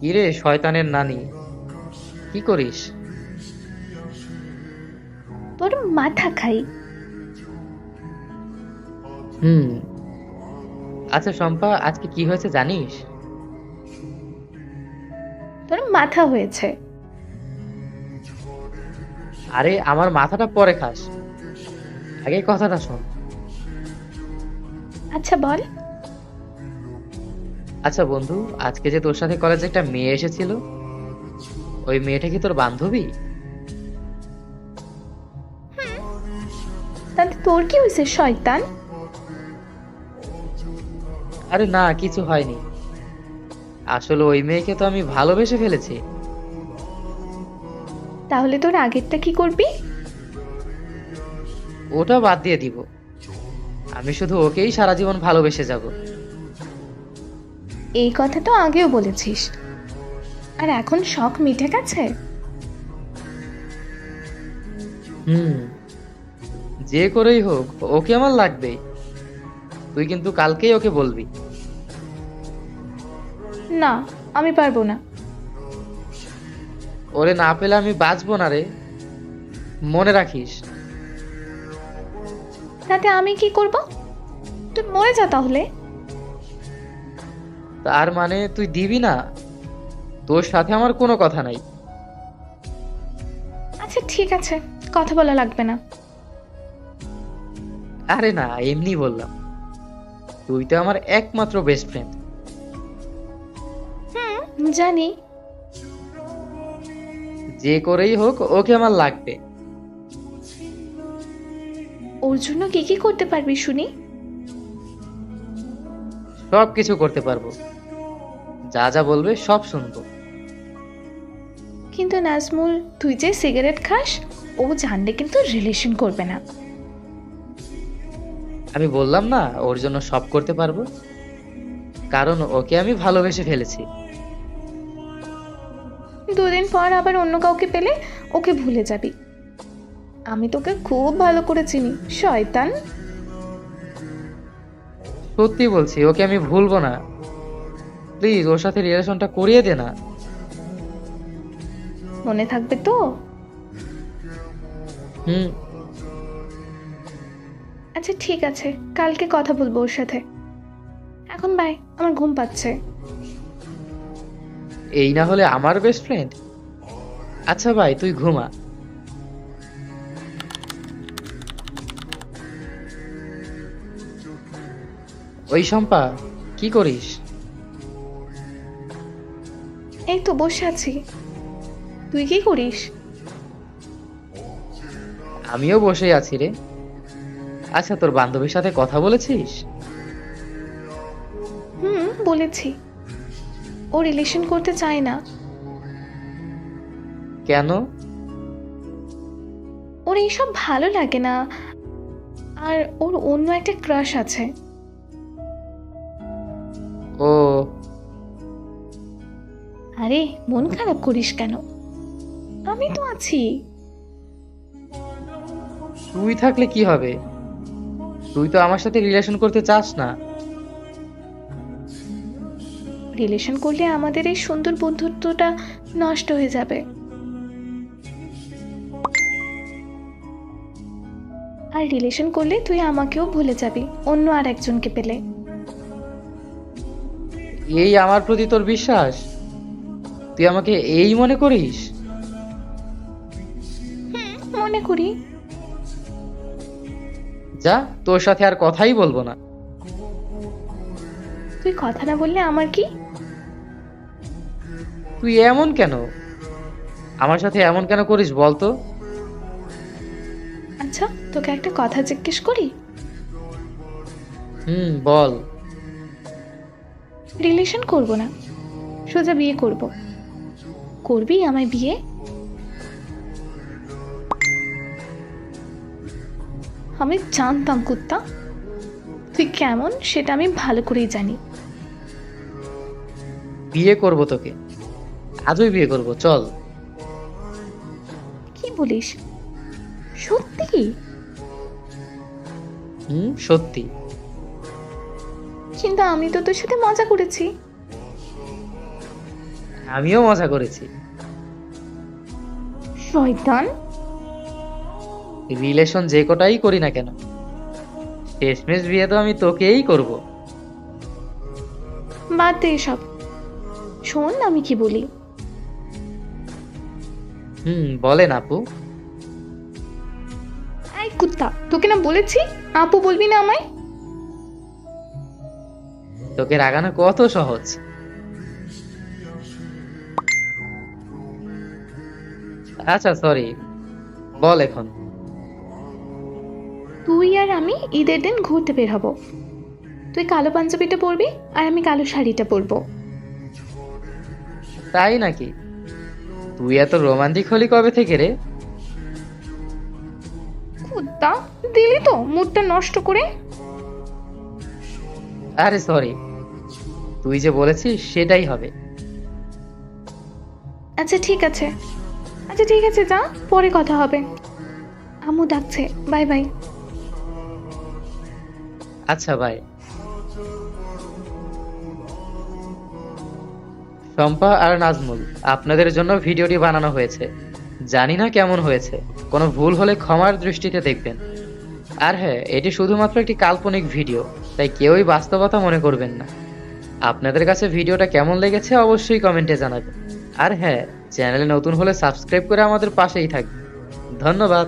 কিরে শয়তানের নানি? কি করিস? তোর মাথা খাই। হুম। আচ্ছা শম্পা আজকে কি হয়েছে জানিস? তোর মাথা হয়েছে। আরে আমার মাথাটা পরে খাস। আগে কথাটা শোন। আচ্ছা বল। আচ্ছা বন্ধু আজকে যে তোর সাথে কলেজে একটা মেয়ে এসেছিল ওই মেয়েটা কি তোর বান্ধবী? তাতে তোর কি হয়েছে শয়তান? আরে না কিছু হয়নি। আসলে ওই মেয়েকে তো আমি ভালোবেসে ফেলেছি। তাহলে তোর আগেরটা কি করবি? ওটা বাদ দিয়ে দিব। আমি শুধু ওকেই সারা জীবন ভালোবেসে যাব। এই কথা তো আগেও বলেছিস। আর এখন শখ মিটে গেছে হুম যে করেই হোক ওকে আমার লাগবে। তুই কিন্তু কালকেই ওকে বলবি। না আমি পারব না। ওরে না পেলে আমি বাঁচবো না রে। মনে রাখিস। তাতে আমি কি করব? তুই মরে যা তাহলে। তার মানে তুই দিবি না? তোর সাথে আমার কোনো কথা নাই। আচ্ছা ঠিক আছে। কথা বলা লাগবে না। আরে না এমনি বললাম। তুই তো আমার একমাত্র বেস্ট ফ্রেন্ড হুম জানি। যে করেই হোক ওকে আমার লাগবে। ওর জন্য কি কি করতে পারবি শুনি? সব কিছু করতে পারব। যা যা বলবে সব শুনব। কিন্তু নাজমুল তুই যে সিগারেট খাস ও জানলে কিন্তু রিলেশন করবে না। আমি বললাম না ওর জন্য সব করতে পারব। কারণ ওকে আমি ভালোবেসে ফেলেছি। দুদিন পর আবার অন্য কাউকে পেলে ওকে ভুলে যাবি। আমি তোকে খুব ভালো করে চিনি শয়তান। সত্যি বলছি ওকে আমি ভুলবো না। প্লিজ ওর সাথে রিলেশনটা করিয়ে দে না। মনে থাকবে তো? হুম। আচ্ছা ঠিক আছে। কালকে কথা বলব ওর সাথে। এখন বাই আমার ঘুম পাচ্ছে। এই না হলে আমার বেস্ট ফ্রেন্ড আচ্ছা ভাই তুই ঘুমা। ওই শম্পা কি করিস? এই তো বসে আছি। তুই কি করিস? আমিও বসে আছি রে। আচ্ছা তোর বান্ধবীর সাথে কথা বলেছিস? হুম বলেছি। ও রিলেশন করতে চায় না। কেন? ওর এইসব ভালো লাগে না। আর ওর অন্য একটা ক্রাশ আছে। ও আরে মন খারাপ করিস কেন? আমি তো আছি। তুই থাকলে কি হবে? তুই তো আমার সাথে রিলেশন করতে চাস না। রিলেশন করলে আমাদের এই সুন্দর বন্ধুত্বটা নষ্ট হয়ে যাবে। আর রিলেশন করলে তুই আমাকেও ভুলে যাবি অন্য আর একজনকে পেলে। এই আমার প্রতি তোর বিশ্বাস? তুই আমাকে এই মনে করিস? মনে করি। যা তোর সাথে আর কথাই বলব না। তুই কথা না বললে আমার কি? তুই এমন কেন? আমার সাথে এমন কেন করিস বলতো আচ্ছা তোকে একটা কথা জিজ্ঞেস করি? হুম বল। রিলেশন করব না। সোজা বিয়ে করব। করবি আমায় বিয়ে? আমি জানতাম কুত্তা। তুই কেমন সেটা আমি ভালো করেই জানি। বিয়ে করব তোকে। আজই বিয়ে করব চল। কি বলিস? সত্যি? হুম সত্যি। কিন্তু আমি তো তোর সাথে মজা করেছি। আমিও মজা করেছি। শয়তান? রিলেশন যে কটাই করি না কেন? শেষমেশ বিয়ে তো আমি তোকেই করব। বাদ দে এসব। শোন আমি কি বলি। হুম বলেন আপু। এই কুত্তা তোকে না বলেছি? আপু বলবি না আমায়? তোকে রাগানো কত সহজ। আচ্ছা সরি বল এখন। তুই আর আমি ঈদের দিন ঘুরতে বের হব। তুই কালো পাঞ্জাবিটা পরবি আর আমি কালো শাড়িটা পরবো। তাই নাকি? তুই এত রোমান্টিক হলি কবে থেকে রে? কুত্তা দিলি তো মুডটা নষ্ট করে। আরে সরি তুই যে বলেছিস সেটাই হবে। আচ্ছা ঠিক আছে। আচ্ছা ঠিক আছে, যা, পরে কথা হবে। আম্মু ডাকছে, বাই বাই। আচ্ছা ভাই শম্পা আর নাজমুল, আপনাদের জন্য ভিডিওটি বানানো হয়েছে। জানি না কেমন হয়েছে, কোনো ভুল হলে ক্ষমার দৃষ্টিতে দেখবেন। আর হ্যাঁ এটি শুধুমাত্র একটি কাল্পনিক ভিডিও, তাই কেউই বাস্তবতা মনে করবেন না। আপনাদের কাছে ভিডিওটা কেমন লেগেছে অবশ্যই কমেন্টে জানাবেন। আর হ্যাঁ চ্যানেলে নতুন হলে সাবস্ক্রাইব করে আমাদের পাশেই থাকবে। ধন্যবাদ।